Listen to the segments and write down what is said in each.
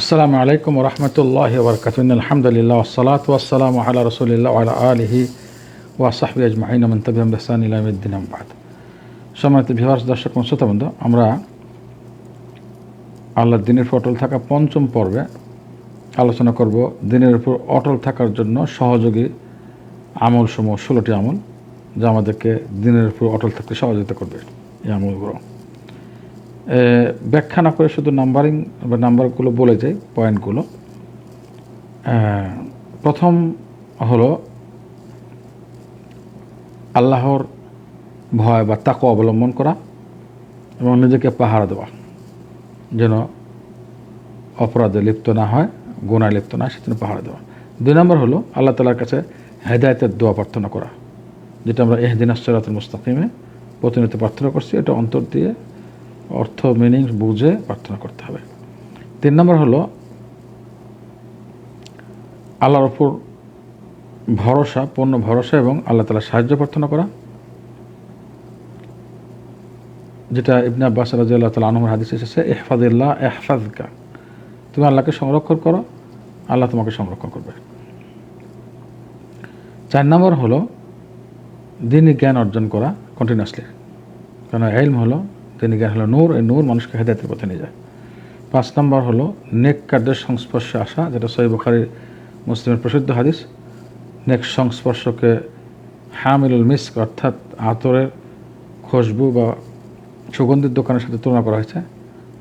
আসসালামু আলাইকুম রহমতুল্লাহ বরকাত আলহামদুলিল্লাহ সালাত ওয়াসালাম আলা রসুলিল্লাহ আলা আলহি ওয়াসাহবি আজমাইন। মন্তবিম রহসান ইলামুদ্দিন আহবাদ ভিভার্স দর্শক শ্রোতাবন্ধ আমরা আল্লাহ দিনের উপর অটল থাকা পঞ্চম পর্বে আলোচনা করব দিনের উপর অটল থাকার জন্য সহযোগী আমল সমূহ ষোলোটি আমল, যা আমাদেরকে দিনের উপর অটল থাকতে সহযোগিতা করবে। এই আমলগুলো ব্যাখ্যা না করে শুধু নাম্বারিং বা নাম্বারগুলো বলে যাই, পয়েন্টগুলো। প্রথম হলো আল্লাহর ভয় বা তাকে অবলম্বন করা এবং নিজেকে পাহারা দেওয়া, যেন অপরাধে লিপ্ত না হয়, গোনায় লিপ্ত না হয়, সেজন্য পাহারা দেওয়া। দুই নম্বর হলো আল্লাহ তালার কাছে হেদায়তের দোয়া প্রার্থনা করা, যেটা আমরা এহদিন আসরাতুল মুস্তাকিমে প্রতিনিয়ত প্রার্থনা করছি। এটা অন্তর দিয়ে অর্থ মিনিং বুঝে প্রার্থনা করতে হবে। তিন নম্বর হলো, আল্লাহর ওপর ভরসা, পূর্ণ ভরসা এবং আল্লাহ তালার সাহায্য প্রার্থনা করা। যেটা ইবনে আব্বাস রাজিয়াল্লাহ তালা আনহর হাদিস এসেছে এহফাদিল্লাহ এহফাজকা তুমি আল্লাহকে সংরক্ষণ করো, আল্লাহ তোমাকে সংরক্ষণ করবে। চার নম্বর হলো দিনই জ্ঞান অর্জন করা কন্টিনিউয়াসলি কারণ এলম হলো দিনই জ্ঞান হলো নূর, এই নূর মানুষকে হেদায়তের পথে নিয়ে যায়। পাঁচ নম্বর হলো নেক কার্যের সংস্পর্শে আসা, যেটা সহি বুখারি মুসলিমের প্রসিদ্ধ হাদিস। নেক সংস্পর্শকে হামিলুল মিস্ক অর্থাৎ আতরের খুশবু বা সুগন্ধির দোকানের সাথে তুলনা করা হয়েছে।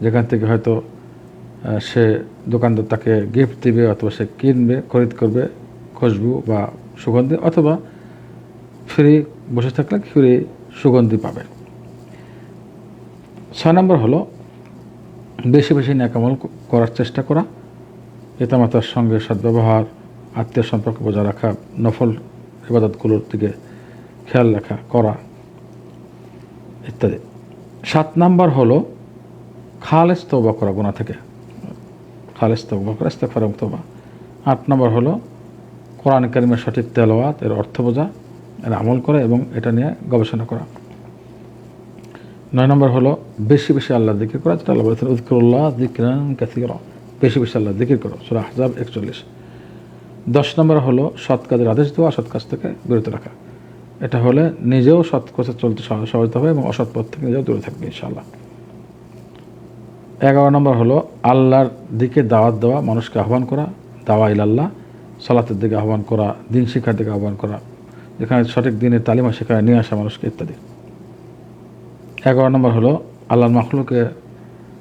যেখান থেকে হয়তো সে দোকানদার তাকে গিফট দিবে অথবা সে কিনবে, খরিদ করবে খুশবু বা সুগন্ধি, অথবা ফ্রি বসে থাকলে ফ্রি সুগন্ধি পাবে। নম্বর হলো, বেশি বেশি ন্যাকামল করার চেষ্টা করা। পিতামাতার সঙ্গে সদ্ব্যবহার, আত্মীয় সম্পর্ক বজায় রাখা, নফল ইবাদতগুলোর দিকে খেয়াল রাখা, করা ইত্যাদি। সাত নাম্বার হলো, খালেস তৌবা করা গোনা থেকে। খালেস তৌবা করা ইস্তেফার তৌবা আট নম্বর হলো, কোরআন কারিমের সঠিক তেলাওয়াত, এর অর্থ বোঝা, এর আমল করা এবং এটা নিয়ে গবেষণা করা। নয় নম্বর হলো, বেশি বেশি আল্লাহ দিকির করা যেটা আল্লাহ বলেছেন উদ্করুল্লাহ দিকরান কাসির। বেশি বেশি আল্লাহ দিকির করো, সুরা হাজাব একচল্লিশ। দশ নম্বর হলো, সৎ কাজের আদেশ দেওয়া অসৎ কাজ থেকে বিরত রাখা। এটা হলে নিজেও সৎ পথে চলতে সহ- সহজতা হবে এবং অসৎ পথ থেকে নিজেও দূরে থাকবে, ইনশাআল্লাহ। এগারো নম্বর হলো, আল্লাহর দিকে দাওয়াত দেওয়া, মানুষকে আহ্বান করা, দাওয়া ইলাল্লাহ, সালাতের দিকে আহ্বান করা, দিন শিক্ষার দিকে আহ্বান করা, যেখানে সঠিক দিনের তালিমা সেখানে নিয়ে আসা মানুষকে ইত্যাদি। এগারো নম্বর হলো আল্লাহর মাখলুকে,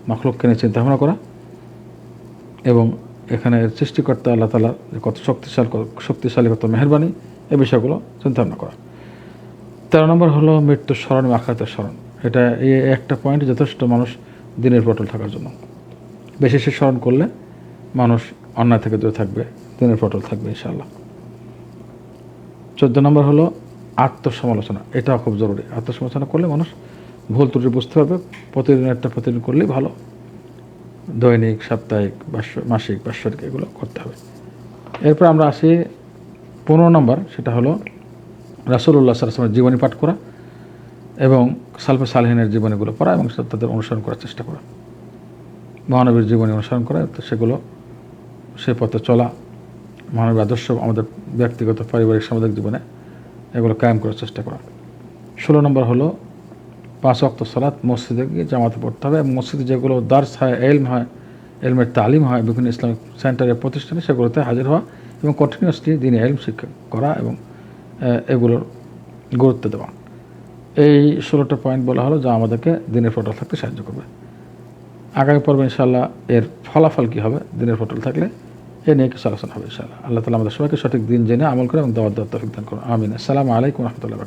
মাখলুককে নিয়ে চিন্তা ভাবনা করা এবং এখানে সৃষ্টিকর্তা আল্লাহ তালা কত শক্তিশালী শক্তিশালী, কত মেহরবানি এই বিষয়গুলো চিন্তা ভাবনা করা। তেরো নম্বর হলো মৃত্যুর স্মরণ এবং আখাতের স্মরণ। এটা এই একটা পয়েন্ট যথেষ্ট মানুষ দিনের পটল থাকার জন্য। বেশি সে স্মরণ করলে মানুষ অন্যায় থেকে দূরে থাকবে, দিনের পটল থাকবে ইনশাআল্লাহ। চোদ্দ নম্বর হলো আত্মসমালোচনা। এটাও খুব জরুরি। আত্মসমালোচনা করলে মানুষ ভুল ত্রুটি বুঝতে পারবে প্রতিদিন একটা প্রতিদিন করলেই ভালো। দৈনিক, সাপ্তাহিক মাসিক বার্ষিক এগুলো করতে হবে। এরপর আমরা আসি পনেরো নম্বর, সেটা হলো রাসুল্লাহ সাল্লামের জীবনী পাঠ করা এবং সালফে সালহিনের জীবনীগুলো পড়া এবং তাদের অনুসরণ করার চেষ্টা করা। মহানবীর জীবনী অনুসরণ করা, তো সেগুলো সে পথে চলা মহানবীর আদর্শ আমাদের ব্যক্তিগত, পারিবারিক, সামাজিক জীবনে এগুলো কায়েম করার চেষ্টা করা। ষোলো নম্বর হলো পাঁচ অক্ত সালাত মসজিদে গিয়ে জামাতে পড়তে হবে। এবং মসজিদে যেগুলো দার্স হয়, এলম হয়, এলমের তালিম হয়, বিভিন্ন ইসলামিক সেন্টারের প্রতিষ্ঠানে সেগুলোতে হাজির হওয়া এবং কন্টিনিউয়াসলি দিনে এলম শিক্ষা করা এবং এগুলোর গুরুত্ব দেওয়া। এই ষোলোটা পয়েন্ট বলা হলো যা আমাদেরকে দিনের ফটল থাকতে সাহায্য করবে। আগামী পর্বে ইনশাল্লাহ এর ফলাফল কী হবে, দিনের ফটল থাকলে এ নিয়ে কিছু আলোচনা হবে ইনশাল্লাহ আল্লাহ তালা আমাদের সবাইকে সঠিক দিন জেনে আমল করে এবং দাওয়াত দেওয়ার তফিক দান করুন। আমিন। আসসালামু আলাইকুম রহমতুল্লাহ